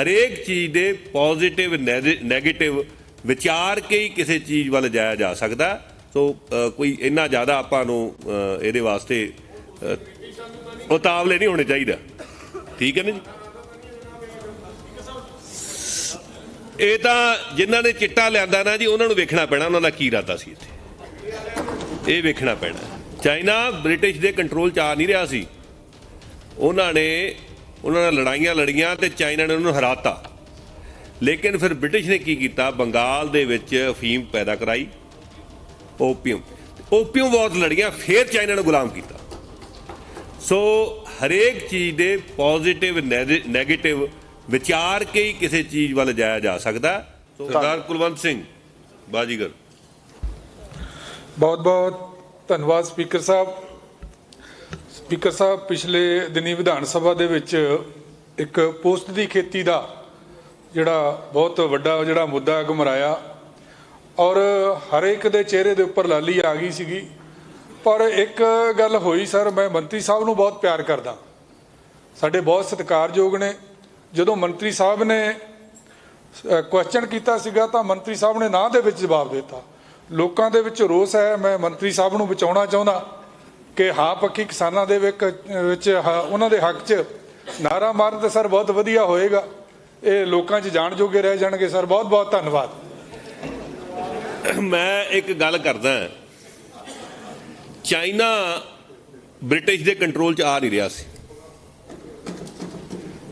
ਹਰੇਕ ਚੀਜ਼ ਦੇ ਪੋਜ਼ਿਟਿਵ 네ਗੇਟਿਵ ਵਿਚਾਰ ਕੇ ਹੀ ਕਿਸੇ ਚੀਜ਼ ਵੱਲ ਜਾਇਆ ਜਾ ਸਕਦਾ। ਸੋ ਕੋਈ ਇੰਨਾ ਜ਼ਿਆਦਾ ਆਪਾਂ ਨੂੰ ਇਹਦੇ ਵਾਸਤੇ ਉਤਾਵਲੇ ਨਹੀਂ ਹੋਣੇ ਚਾਹੀਦਾ। ਠੀਕ ਹੈ ਨਾ ਜੀ? ਇਹ ਤਾਂ ਜਿਨ੍ਹਾਂ ਨੇ ਚਿੱਟਾ ਲਿਆਂਦਾ ਨਾ ਜੀ, ਉਹਨਾਂ ਨੂੰ ਵੇਖਣਾ ਪੈਣਾ, ਉਹਨਾਂ ਦਾ ਕੀ ਇਰਾਦਾ ਸੀ ਇੱਥੇ? ਇਹ ਵੇਖਣਾ ਪੈਣਾ। ਚਾਈਨਾ ਬ੍ਰਿਟਿਸ਼ ਦੇ ਕੰਟਰੋਲ 'ਚ ਆ ਨਹੀਂ ਰਿਹਾ ਸੀ। ਉਹਨਾਂ ਨੇ ਉਹਨਾਂ ਨਾਲ ਲੜਾਈਆਂ ਲੜੀਆਂ ਤੇ ਚਾਈਨਾ ਨੇ ਉਹਨੂੰ ਹਰਾਤਾ। ਲੇਕਿਨ ਫਿਰ ਬ੍ਰਿਟਿਸ਼ ਨੇ ਕੀ ਕੀਤਾ? ਬੰਗਾਲ ਦੇ ਵਿੱਚ ਅਫੀਮ ਪੈਦਾ ਕਰਾਈ ਓਪੀਅਮ। ਓਪੀਅਮ ਵਾਰ ਲੜੀਆਂ ਫਿਰ ਚਾਈਨਾ ਨੂੰ ਗੁਲਾਮ ਕੀਤਾ। ਸੋ ਹਰੇਕ ਚੀਜ਼ ਦੇ ਪੋਜ਼ਿਟਿਵ 네ਗੇਟਿਵ ਵਿਚਾਰ ਕੇ ਹੀ ਕਿਸੇ ਚੀਜ਼ ਵੱਲ ਜਾਇਆ ਜਾ ਸਕਦਾ। ਸਰਦਾਰ ਕੁਲਵੰਤ ਸਿੰਘ ਬਾਜੀਗਰ। ਬਹੁਤ ਬਹੁਤ ਧੰਨਵਾਦ ਸਪੀਕਰ ਸਾਹਿਬ। ਸਪੀਕਰ ਸਾਹਿਬ, ਪਿਛਲੇ ਦਿਨੀ ਵਿਧਾਨ ਸਭਾ ਦੇ ਵਿੱਚ ਇੱਕ ਪੋਸਟ ਦੀ ਖੇਤੀ ਦਾ ਜਿਹੜਾ ਬਹੁਤ ਵੱਡਾ ਜਿਹੜਾ ਮੁੱਦਾ ਗੁਮਰਾਇਆ ਔਰ ਹਰੇਕ ਦੇ ਚਿਹਰੇ ਦੇ ਉੱਪਰ ਲਾਲੀ ਆ ਗਈ ਸੀਗੀ। ਪਰ ਇੱਕ ਗੱਲ ਹੋਈ ਸਰ, ਮੈਂ ਮੰਤਰੀ ਸਾਹਿਬ ਨੂੰ ਬਹੁਤ ਪਿਆਰ ਕਰਦਾ। ਸਾਡੇ ਬਹੁਤ ਸਤਿਕਾਰਯੋਗ ਨੇ। ਜਦੋਂ ਮੰਤਰੀ ਸਾਹਿਬ ਨੇ ਕੁਐਸਚਨ ਕੀਤਾ ਸੀਗਾ ਤਾਂ ਮੰਤਰੀ ਸਾਹਿਬ ਨੇ ਨਾਂ ਦੇ ਵਿੱਚ ਜਵਾਬ ਦਿੱਤਾ। ਲੋਕਾਂ ਦੇ ਵਿੱਚ ਰੋਸ ਹੈ, ਮੈਂ ਮੰਤਰੀ ਸਾਹਿਬ ਨੂੰ ਬਚਾਉਣਾ ਚਾਹੁੰਦਾ। ਕਿ ਹਾਂ ਪੱਕੀ ਕਿਸਾਨਾਂ ਦੇ ਵਿੱਚ ਹ- ਉਹਨਾਂ ਦੇ ਹੱਕ 'ਚ ਨਾਰਾ ਮਾਰਨ ਤਾਂ ਸਰ ਬਹੁਤ ਵਧੀਆ ਹੋਏਗਾ। ਇਹ ਲੋਕਾਂ 'ਚ ਜਾਣ ਜੋਗੇ ਰਹਿ ਜਾਣਗੇ ਸਰ। ਬਹੁਤ ਬਹੁਤ ਧੰਨਵਾਦ। ਮੈਂ ਇੱਕ ਗੱਲ ਕਰਦਾ ਚਾਈਨਾ ਬ੍ਰਿਟਿਸ਼ ਦੇ ਕੰਟਰੋਲ 'ਚ ਆ ਨਹੀਂ ਰਿਹਾ ਸੀ।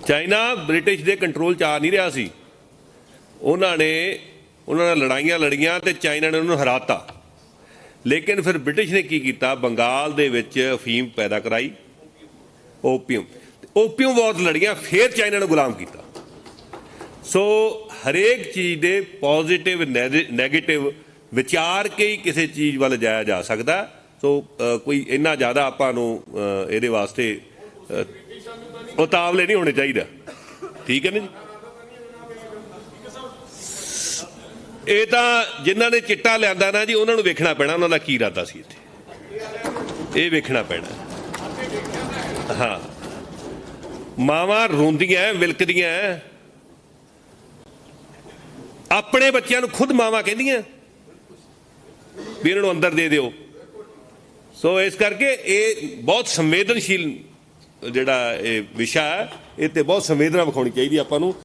ਚਾਈਨਾ ਬ੍ਰਿਟਿਸ਼ ਦੇ ਕੰਟਰੋਲ 'ਚ ਆ ਨਹੀਂ ਰਿਹਾ ਸੀ। ਉਹਨਾਂ ਨੇ, ਉਹਨਾਂ ਨਾਲ ਲੜਾਈਆਂ ਲੜੀਆਂ ਤੇ ਚਾਈਨਾ ਨੇ ਉਹਨੂੰ ਹਰਾਤਾ। ਲੇਕਿਨ ਫਿਰ ਬ੍ਰਿਟਿਸ਼ ਨੇ ਕੀ ਕੀਤਾ? ਬੰਗਾਲ ਦੇ ਵਿੱਚ ਅਫੀਮ ਪੈਦਾ ਕਰਾਈ, ਓਪੀਅਮ। ਓਪੀਅਮ ਵਾਰ ਲੜੀਆਂ, ਫਿਰ ਚਾਈਨਾ ਨੂੰ ਗੁਲਾਮ ਕੀਤਾ। ਸੋ ਹਰੇਕ ਚੀਜ਼ ਦੇ ਪੋਜ਼ਿਟਿਵ 네ਗੇਟਿਵ ਵਿਚਾਰ ਕੇ ਹੀ ਕਿਸੇ ਚੀਜ਼ ਵੱਲ ਜਾਇਆ ਜਾ ਸਕਦਾ। ਸੋ ਕੋਈ ਇੰਨਾ ਜ਼ਿਆਦਾ ਆਪਾਂ ਨੂੰ ਇਹਦੇ ਵਾਸਤੇ ਉਤਾਵਲੇ ਨਹੀਂ ਹੋਣੇ ਚਾਹੀਦਾ। ਠੀਕ ਹੈ ਨਾ ਜੀ? ਇਹ ਤਾਂ ਜਿਨ੍ਹਾਂ ਨੇ ਚਿੱਟਾ ਲਿਆਂਦਾ ਨਾ ਜੀ, ਉਹਨਾਂ ਨੂੰ ਵੇਖਣਾ ਪੈਣਾ, ਉਹਨਾਂ ਦਾ ਕੀ ਇਰਾਦਾ ਸੀ ਇੱਥੇ? ਇਹ ਵੇਖਣਾ ਪੈਣਾ। ਹਾਂ। ਮਾਵਾਂ ਰੋਂਦੀਆਂ ਵਿਲਕਦੀਆਂ ਆਪਣੇ ਬੱਚਿਆਂ ਨੂੰ ਖੁਦ ਮਾਵਾਂ ਕਹਿੰਦੀਆਂ। ਵੀ ਇਹਨਾਂ ਨੂੰ ਅੰਦਰ ਦੇ ਦਿਓ। ਸੋ ਇਸ ਕਰਕੇ ਇਹ ਬਹੁਤ ਸੰਵੇਦਨਸ਼ੀਲ ਜਿਹੜਾ ਇਹ ਵਿਸ਼ਾ ਹੈ, ਇਹ ਤੇ ਬਹੁਤ ਸੰਵੇਦਨਾ ਵਿਖਾਉਣੀ ਚਾਹੀਦੀ ਆਪਾਂ ਨੂੰ।